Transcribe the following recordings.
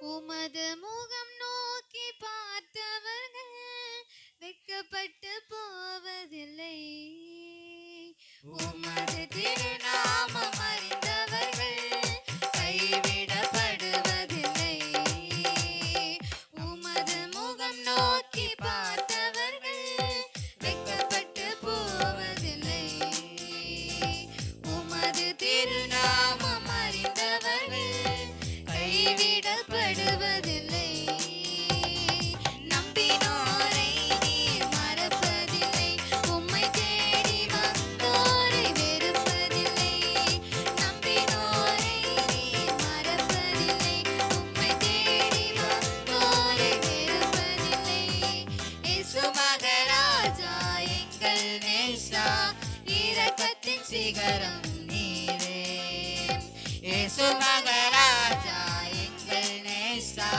உமது முகம் நோக்கி பார்த்தவர்கள் வெக்கப்பட்டு போவதில்லை. சிகரம் நீரே. இயேசு மகராஜா எங்கள் நேசா.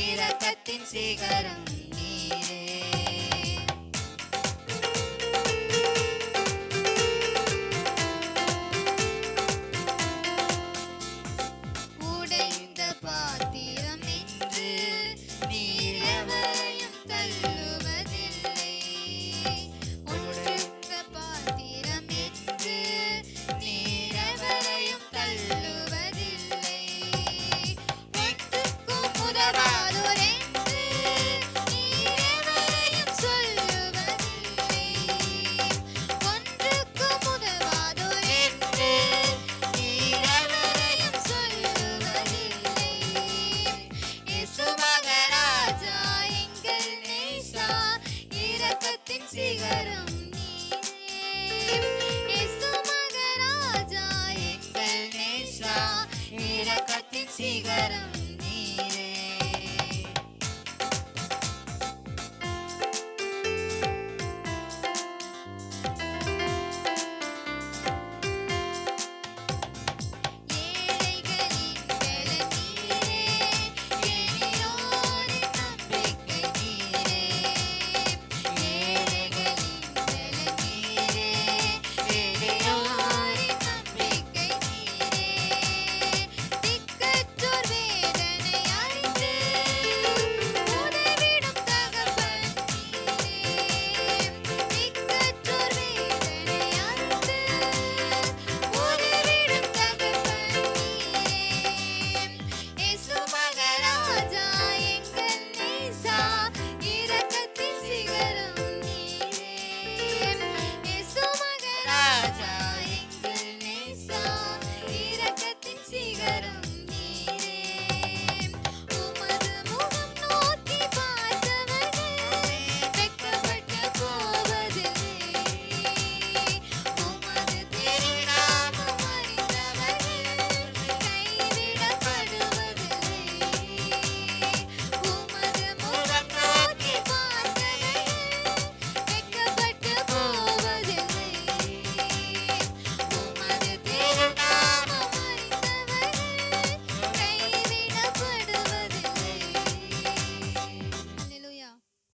இரக்கத்தின் சிகரம்